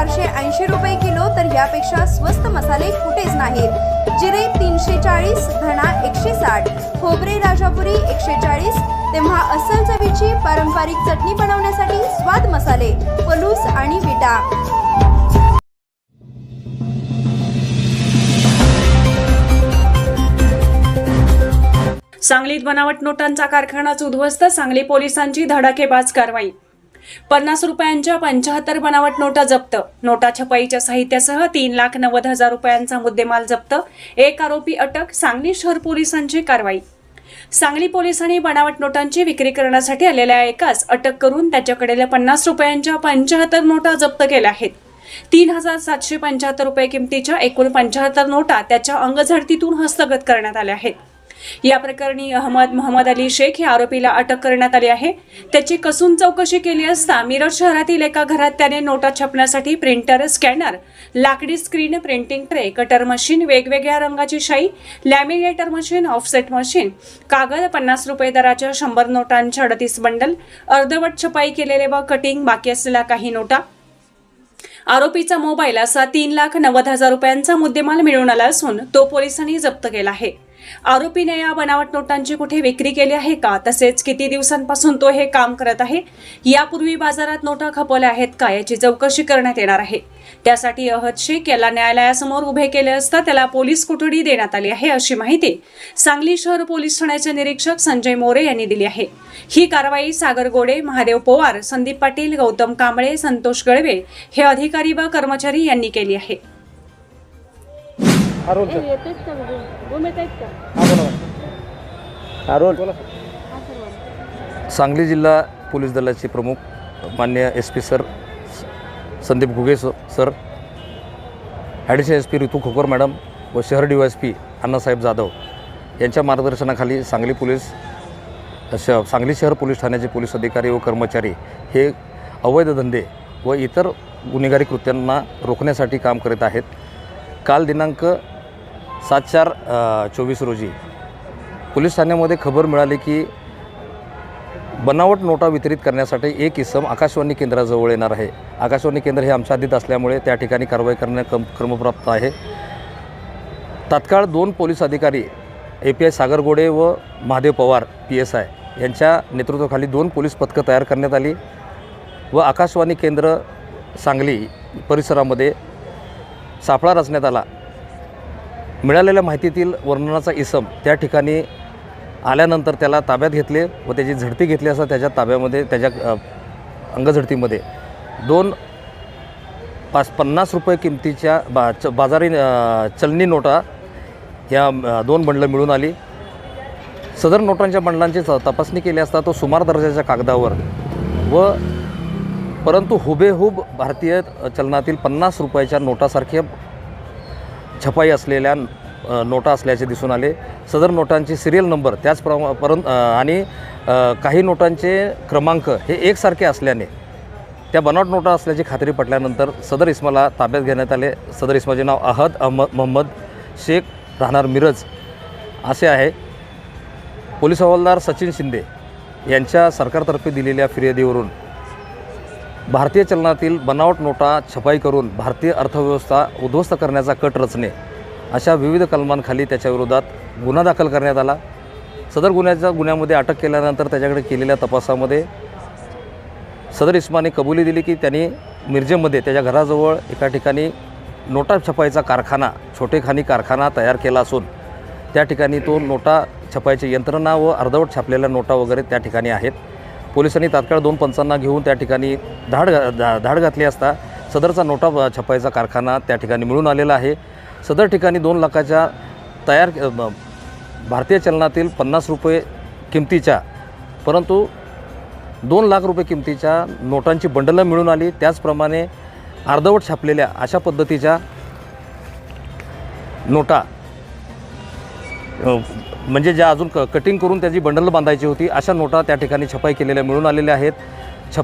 चारशे ऐंशी रुपये किलो तर यापेक्षा स्वस्त मसाले कुठेच नाहीत. जिरे तीनशे चाळीस धणा एकशे साठ खोबरे राजापुरी एकशे चाळीस तेव्हा अस्सल चवीची पारंपरिक चटणी बनवण्यासाठी स्वाद मसाले पलूस आणि विटा. सांगलीत बनावट नोटांचा कारखानाच उद्ध्वस्त सांगली पोलिसांची धडाकेबाज कारवाई पन्नास रुपयांच्या पंचाहत्तर बनावट नोटा जप्त. नोटा छपाईच्या साहित्यासह तीन लाख नव्वद हजार रुपयांचा मुद्देमाल जप्त. एक आरोपी अटक सांगली शहर पोलिसांची कारवाई. सांगली पोलिसांनी बनावट नोटांची विक्री करण्यासाठी आलेल्या एकास अटक करून त्याच्याकडे पन्नास रुपयांच्या पंचाहत्तर नोटा जप्त केल्या आहेत. तीन हजार सातशे पंच्याहत्तर रुपये किमतीच्या एकूण पंच्याहत्तर नोटा त्याच्या अंगझडतीतून हस्तगत करण्यात आल्या आहेत. या प्रकरणी अहमद मोहम्मद अली शेख या आरोपीला अटक करण्यात आली आहे. त्याची कसून चौकशी केली असता मिरज शहरातील एका घरात त्याने नोटा छापण्यासाठी प्रिंटर स्कॅनर लाकडी screen printing tray cutter machine वेगवेगळ्या रंगाची शाई लॅमिनेटर मशीन ऑफसेट मशीन कागद पन्नास रुपये दराच्या शंभर नोटांच्या अडतीस बंडल अर्धवट छपाई केलेले व कटिंग बाकी असलेल्या काही नोटा. आरोपीचा मोबाईल असा तीन लाख नव्वद हजार रुपयांचा मुद्देमाल मिळून आला असून तो पोलिसांनी जप्त केला आहे. आरोपीने या बनावट नोटांची कुठे विक्री केली आहे का? तसेच किती दिवसांपासून तो हे काम करत आहे? यापूर्वी बाजारात नोटा खपवल्या आहेत का? याची चौकशी करण्यात येणार आहे. त्यासाठी अहद शेख याला न्यायालयासमोर उभे केले असता त्याला पोलीस कोठडी देण्यात आली आहे अशी माहिती सांगली शहर पोलीस ठाण्याचे निरीक्षक संजय मोरे यांनी दिली आहे. ही कारवाई सागर गोडे महादेव पवार संदीप पाटील गौतम कांबळे संतोष गळवे हे अधिकारी व कर्मचारी यांनी केली आहे. अरुण सर येतेच का रूम येत आहेत का? हा बोला मॅडम. अरुण बोला. सर सांगली जिल्हा पोलीस दलाचे प्रमुख मान्य एस पी सर स- संदीप घुगे स- sir additional S P Ritu Khokar madam व शहर D S P Annasaheb Jadhav यांच्या मार्गदर्शनाखाली सांगली पोलीस श सांगली शहर पोलीस ठाण्याचे पोलीस अधिकारी व कर्मचारी हे अवैध धंदे व इतर गुन्हेगारी कृत्यांना रोखण्यासाठी काम करीत आहेत. काल दिनांक सात चार चोवीस रोजी पोलीस ठाण्यामध्ये खबर मिळाली की बनावट नोटा वितरित करण्यासाठी एक इसम आकाशवाणी केंद्राजवळ येणार आहे. आकाशवाणी केंद्र हे आमच्या आधीत असल्यामुळे त्या ठिकाणी कारवाई करणे कम क्रमप्राप्त आहे. तात्काळ दोन पोलीस अधिकारी A P I Sagar Gode व Mahadev Pawar P S I यांच्या नेतृत्वाखाली दोन पोलीस पथकं तयार करण्यात आली व आकाशवाणी केंद्र सांगली परिसरामध्ये सापळा रचण्यात आला. मिळालेल्या माहितीतील वर्णनाचा इसम त्या ठिकाणी आल्यानंतर त्याला ताब्यात घेतले व त्याची झडती घेतली असता त्याच्या ताब्यामध्ये त्याच्या अंगझडतीमध्ये. दोन पाच पन्नास रुपये किमतीच्या बा च बाजारी चलनी नोटा ह्या दोन बंडलं मिळून आली. सदर नोटांच्या बंडलांची तपासणी केली असता तो सुमार दर्जाच्या कागदावर व परंतु हुबेहूब भारतीय चलनातील पन्नास रुपयाच्या नोटासारख्या छपाई असलेल्या नोटा असल्याचे दिसून आले. सदर नोटांचे सिरियल नंबर त्याचप्रमा परंत आणि काही नोटांचे क्रमांक हे एकसारखे असल्याने त्या बनावट नोटा असल्याची खात्री पटल्यानंतर सदर इस्माला ताब्यात घेण्यात आले. सदर इस्माचे नाव अहद अहमद मोहम्मद शेख राहणार मिरज असे आहे. पोलीस हवालदार सचिन शिंदे यांच्या सरकारतर्फे दिलेल्या फिर्यादीवरून भारतीय चलनातील बनावट नोटा छपाई करून भारतीय अर्थव्यवस्था उद्ध्वस्त करण्याचा कट रचणे अशा विविध कलमांखाली त्याच्याविरोधात गुन्हा दाखल करण्यात आला. सदर गुन्ह्याच्या गुन्ह्यामध्ये अटक केल्यानंतर त्याच्याकडे केलेल्या तपासामध्ये सदर इस्माने कबुली दिली की त्यांनी मिरजेमध्ये त्याच्या घराजवळ एका ठिकाणी नोटा छपाईचा कारखाना छोटेखानी कारखाना तयार केला असून त्या ठिकाणी तो नोटा छपाईची यंत्रणा व अर्धवट छापलेल्या नोटा वगैरे त्या ठिकाणी आहेत. पोलिसांनी तात्काळ दोन पंचांना घेऊन त्या ठिकाणी धाड घा- धाड घातली असता सदरचा नोटा छपायचा छपाईचा कारखाना त्या ठिकाणी मिळून आलेला आहे. सदर ठिकाणी दोन लाखाच्या तयार भारतीय चलनातील पन्नास रुपये किमतीच्या परंतु दोन लाख रुपये किमतीच्या नोटांची बंडलं मिळून आली. त्याचप्रमाणे अर्धवट छापलेल्या अशा पद्धतीच्या नोटा म्हणजे ज्या अजून क कटिंग करून त्याची बंडल बांधायची होती अशा नोटा त्या ठिकाणी छपाई केलेल्या मिळून आलेल्या आहेत.